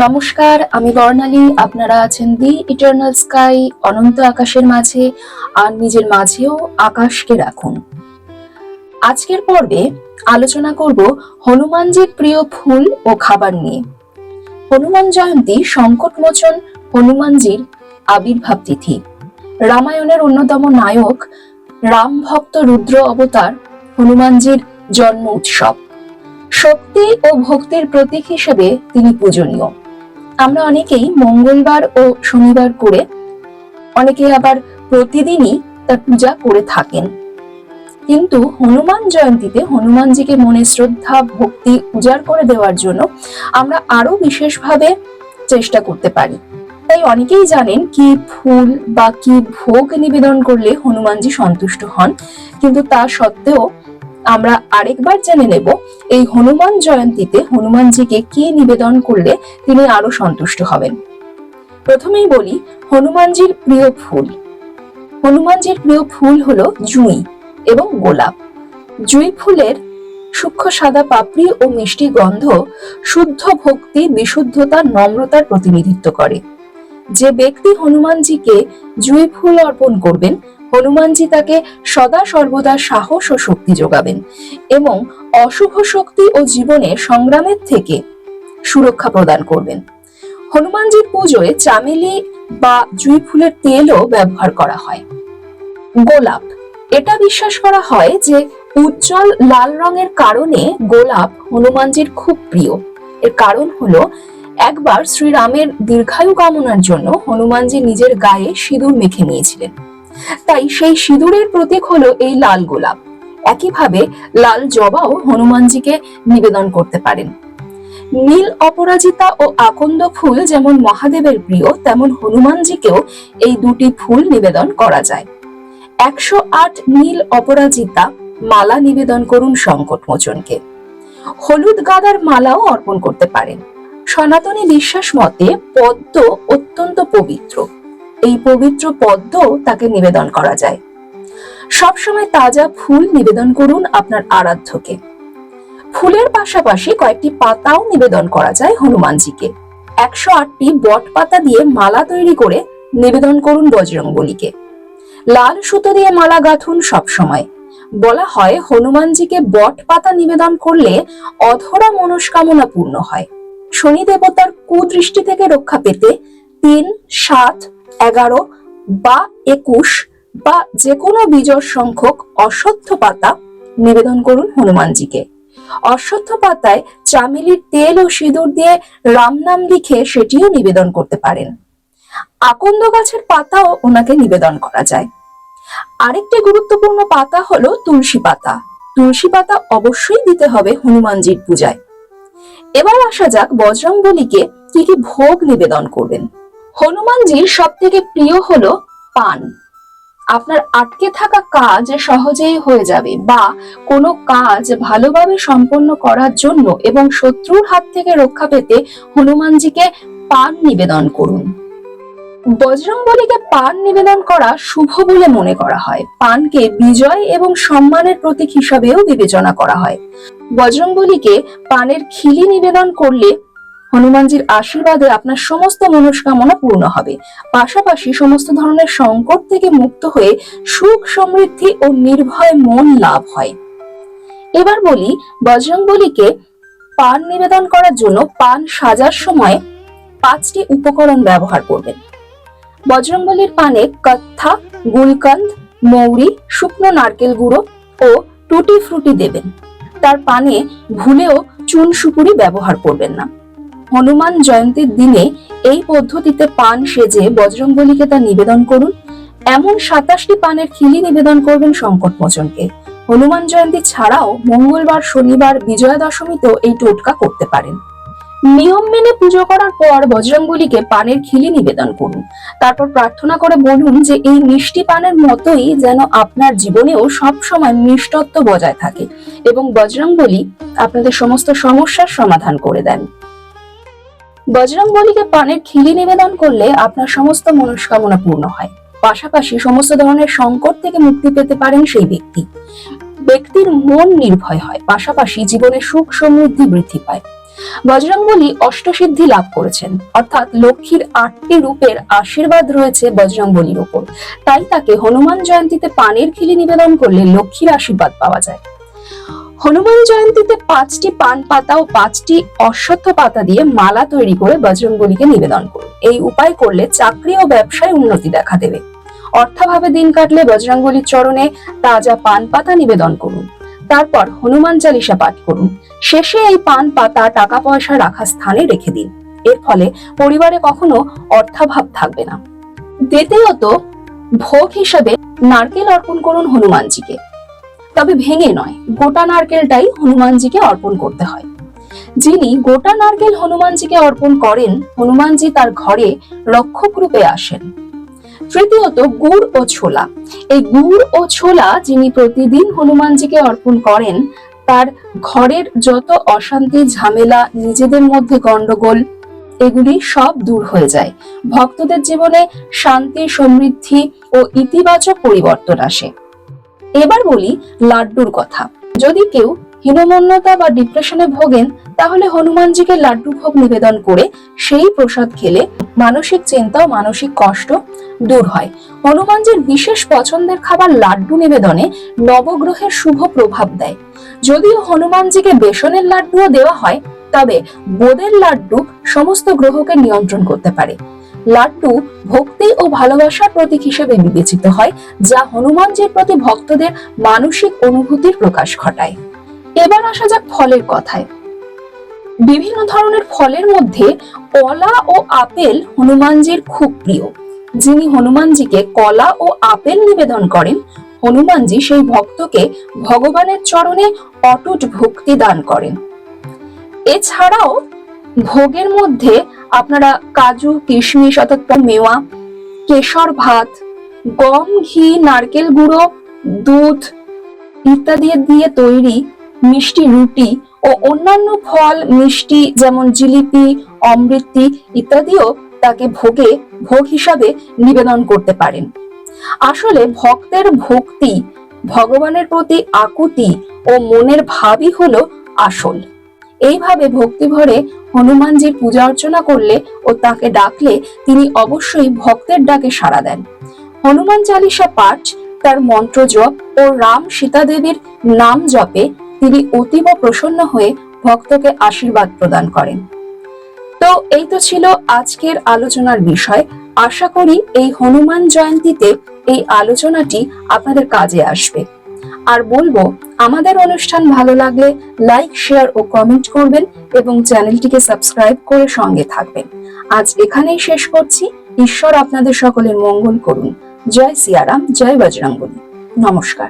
নমস্কার, আমি বর্ণালী। আপনারা আছেন দি ইটার্নাল স্কাই, অনন্ত আকাশের মাঝে, আর নিজের মাঝেও আকাশকে রাখুন। আজকের পর্বে আলোচনা করব হনুমানজির প্রিয় ফুল ও খাবার নিয়ে। হনুমান জয়ন্তী সংকটমোচন হনুমানজির আবির্ভাব তিথি। রামায়ণের অন্যতম নায়ক, রাম ভক্ত রুদ্র অবতার হনুমানজির জন্ম উৎসব। শক্তি ও ভক্তির প্রতীক হিসেবে তিনি পূজনীয়। আমরা অনেকেই মঙ্গলবার ও শনিবার করে অনেকে আবার প্রতিদিনই তার পূজা করে থাকেন। কিন্তু হনুমান জয়ন্তীতে হনুমানজিকে মনে শ্রদ্ধা, ভক্তি উজাড় করে দেওয়ার জন্য আমরা আরও বিশেষভাবে চেষ্টা করতে পারি। তাই অনেকেই জানেন কি ফুল বা কি ভোগ নিবেদন করলে হনুমানজি সন্তুষ্ট হন, কিন্তু তা সত্ত্বেও আমরা আরেকবার জেনে নেব, এই হনুমান জয়ন্তীতে হনুমানজিকে কি নিবেদন করলে তিনি আরও সন্তুষ্ট হবেন। প্রথমেই বলি, হনুমানজির প্রিয় ফুল। হনুমানজির প্রিয় ফুল হলো জুঁই এবং গোলাপ। জুঁই ফুলের সূক্ষ্ম সাদা পাপড়ি ও মিষ্টি গন্ধ শুদ্ধ ভক্তি, বিশুদ্ধতা, নম্রতার প্রতিনিধিত্ব করে। যে ব্যক্তি হনুমানজিকে জুঁই ফুল অর্পণ করবেন, হনুমানজি তাকে সদা সর্বদা সাহস ও শক্তি যোগাবেন এবং অশুভ শক্তি ও জীবনে সংগ্রামের থেকে সুরক্ষা প্রদান করবেন। হনুমানজির পুজোয় চামেলি বা জুঁই ফুলের তেলও ব্যবহার করা হয়। গোলাপ, এটা বিশ্বাস করা হয় যে উজ্জ্বল লাল রঙের কারণে গোলাপ হনুমানজির খুব প্রিয়। এর কারণ হলো একবার শ্রীরামের দীর্ঘায়ু কামনার জন্য হনুমানজি নিজের গায়ে সিঁদুর মেখে নিয়েছিলেন। তাই সেই সিঁদুরের প্রতীক হলো এই লাল গোলাপ। একইভাবে লাল জবাও হনুমানজিকে নিবেদন করতে পারেন। নীল অপরাজিতা ও আকন্দ ফুল যেমন মহাদেবের প্রিয়, তেমন হনুমানজিকেও এই দুটি ফুল নিবেদন করা যায়। একশো আট নীল অপরাজিতা মালা নিবেদন করুন সংকট মোচনকে হলুদ গাদার মালাও অর্পণ করতে পারেন। সনাতনী বিশ্বাস মতে পদ্ম অত্যন্ত পবিত্র। এই পবিত্র পদ্ম তাকে নিবেদন করা যায়। সবসময় তাজা ফুল নিবেদন করুন আপনার আরাধ্যকে। ফুলের পাশাপাশি কয়েকটি পাতাও নিবেদন করা যায় হনুমানজিকে। একশো আটটি বট পাতা দিয়ে মালা তৈরি করে নিবেদন করুন বজরংবলীকে। লাল সুতো দিয়ে মালা গাঁথুন সবসময়। বলা হয় হনুমানজিকে বট পাতা নিবেদন করলে অধরা মনস্কামনা পূর্ণ হয়। শনি দেবতার কুদৃষ্টি থেকে রক্ষা পেতে তিন, সাত, এগারো বা একুশ বা যে কোনো বিজয় সংখ্যক অশ্বত্থ পাতা নিবেদন করুন হনুমানজিকে। অশ্বত্থ পাতায় চামেলির তেল ও সিঁদুর দিয়ে রাম নাম লিখে সেটিও নিবেদন করতে পারেন। আকন্দ গাছের পাতাও ওনাকে নিবেদন করা যায়। আরেকটি গুরুত্বপূর্ণ পাতা হলো তুলসী পাতা। তুলসী পাতা অবশ্যই দিতে হবে হনুমানজির পূজায়। এবার আসা যাক বজরং বলিকে কি কি ভোগ নিবেদন করবেন। হনুমানজির সব থেকে প্রিয় হলো পান। আপনার আটকে থাকা কাজ সহজেই হয়ে যাবে বা কোনো কাজ ভালোভাবে সম্পন্ন করার জন্য এবং শত্রুর হাত থেকে রক্ষা পেতে হনুমানজিকে পান নিবেদন করুন। বজরংবলীকে পান নিবেদন করা শুভ বলে মনে করা হয়। পানকে বিজয় এবং সম্মানের প্রতীক হিসাবেও বিবেচনা করা হয়। বজরংবলীকে পানের খিলি নিবেদন করলে হনুমানজির আশীর্বাদে আপনার সমস্ত মনস্কামনা পূর্ণ হবে। পাশাপাশি সমস্ত ধরনের সংকট থেকে মুক্ত হয়ে সুখ সমৃদ্ধি ও নির্ভয় মন লাভ হয়। এবার বলি, বজরংবলীকে পান নিবেদন করার জন্য পান সাজার সময় পাঁচটি উপকরণ ব্যবহার করবেন। বজরংবলীর পানে কত্থা, গুলকন্দ, মৌরি, শুকনো নারকেল গুঁড়ো ও টুটি ফ্রুটি দেবেন। তার পানে ভুলেও চুন সুপুরি ব্যবহার করবেন না। হনুমান জয়ন্তীর দিনে এই পদ্ধতিতে পান সেজে বজরঙ্গলিকে তা নিবেদন করুন। এমন সাতাশটি পানের খিলি নিবেদন করবেন সংকট মোচনকে হনুমান জয়ন্তী ছাড়াও মঙ্গলবার, শনিবার, বিজয়া দশমীতেও এই টোটকা করতে পারেন। নিয়ম মেনে পুজো করার পর বজরংবলীকে পানের খিলি নিবেদন করুন। তারপর প্রার্থনা করে বলুন যে এই মিষ্টি পানের মতোই যেন আপনার জীবনেও সব সময় মিষ্টত্ব বজায় থাকে এবং বজরংবলী আপনাদের সমস্ত সমস্যার সমাধান করে দেন। বজরংবলীকে পানের খিলি নিবেদন করলে আপনার সমস্ত মনস্কামনা পূর্ণ হয়। পাশাপাশি সমস্ত ধরনের সংকট থেকে মুক্তি পেতে পারেন সেই ব্যক্তি। ব্যক্তির মন নির্ভয় হয়, পাশাপাশি জীবনে সুখ সমৃদ্ধি বৃদ্ধি পায়। বজরংবলী অষ্টসিদ্ধি লাভ করেছেন। অর্থাৎ লক্ষ্মীর আটটি রূপের আশীর্বাদ রয়েছে বজরংবলীর উপর তাই তাকে হনুমান জয়ন্তীতে পানের খিলি নিবেদন করলে লক্ষ্মীর আশীর্বাদ পাওয়া যায়। হনুমান জয়ন্তীতে পাঁচটি পান পাতা ও পাঁচটি অশ্বত্থ পাতা দিয়ে মালা তৈরি করে বজরংবলীকে নিবেদন করুন। এই উপায় করলে চাকরি ও ব্যবসায় উন্নতি দেখা দেবে। অর্থাভাবে দিন কাটলে বজরংবলীর চরণে তাজা পান পাতা নিবেদন করুন। তারপর হনুমান চালিসা পাঠ করুন। শেষে এই পান পাতা টাকা পয়সা রাখা স্থানে রেখে দিন। এর ফলে পরিবারে কখনো অর্থাভাব থাকবে না। দ্বিতীয়ত, ভোগ হিসাবে নারকেল অর্পণ করুন হনুমানজিকে। তবে ভেঙে নয়, গোটা নারকেলটাই হনুমানজিকে অর্পণ করতে হয়। যিনি গোটা নারকেল হনুমানজিকে অর্পণ করেন, হনুমানজি তার ঘরে রক্ষক রূপে আসেন। তৃতীয়ত, গুড় ও ছোলা। এই গুড় ও ছোলা যিনি প্রতিদিন হনুমানজিকে অর্পণ করেন তার ঘরের যত অশান্তি, ঝামেলা, নিজেদের মধ্যে গন্ডগোল, এগুলি সব দূর হয়ে যায়। ভক্তদের জীবনে শান্তি, সমৃদ্ধি ও ইতিবাচক পরিবর্তন আসে। এবার বলি লাড্ডুর কথা। যদি কেউ হীনমন্যতা বা ডিপ্রেশনে ভোগেন, তাহলে হনুমানজিকে লাড্ডু ভোগ নিবেদন করে সেই প্রসাদ খেলে মানসিক চিন্তা ও মানসিক কষ্ট দূর হয়। হনুমানজির বিশেষ পছন্দের খাবার লাড্ডু নিবেদনে নবগ্রহের শুভ প্রভাব দেয়। যদিও হনুমানজিকে বেসনের লাড্ডুও দেওয়া হয়, তবে বোদের লাড্ডু সমস্ত গ্রহকে নিয়ন্ত্রণ করতে পারে। লাড্ডু ভক্তি ও ভালোবাসার প্রতীক হিসেবে বিবেচিত হয়, যা হনুমানজির প্রতি ভক্তদের মানসিক অনুভূতির প্রকাশ ঘটায়। এবার আসা যাক ফলের কথায়। বিভিন্ন ধরনের ফলের মধ্যে কলা ও আপেল হনুমানজির খুব প্রিয়। যিনি হনুমানজিকে কলা ও আপেল নিবেদন করেন হনুমানজি সেই ভক্তকে ভগবানের চরণে অটুট ভক্তি দান করেন। এছাড়াও ভোগের মধ্যে আপনারা কাজু, কিশমিশ অর্থাৎ মেওয়া, কেশর ভাত, গম, ঘি, নারকেল গুঁড়ো, দুধ ইত্যাদি দিয়ে তৈরি মিষ্টি রুটি ও অন্যান্য ফল, মিষ্টি যেমন জিলিপি, অমৃতি ইত্যাদিও তাকে ভোগে, ভোগ হিসাবে নিবেদন করতে পারেন। আসলে ভক্তের ভক্তি, ভগবানের প্রতি আকুতি ও মনের ভাবই হলো আসল। এইভাবে ভক্তি ভরে হনুমানজির পূজা অর্চনা করলে ও তাকে ডাকলে তিনি অবশ্যই ভক্তের ডাকে সাড়া দেন। হনুমান চালিসা পাঠ, তার মন্ত্র জপ ও রাম সীতা দেবীর নাম জপে তিনি অতীব প্রসন্ন হয়ে ভক্তকে আশীর্বাদ প্রদান করেন। তো এই তো ছিল আজকের আলোচনার বিষয়। আশা করি এই হনুমান জয়ন্তীতে এই আলোচনাটি আপনাদের কাজে আসবে। আর বলব, আমাদের অনুষ্ঠান ভালো লাগলে লাইক, শেয়ার ও কমেন্ট করবেন এবং চ্যানেলটিকে সাবস্ক্রাইব করে সঙ্গে থাকবেন। আজ এখানেই শেষ করছি। ঈশ্বর আপনাদের সকলের মঙ্গল করুন। জয় সিয়ারাম, জয় বজরঙ্গলী নমস্কার।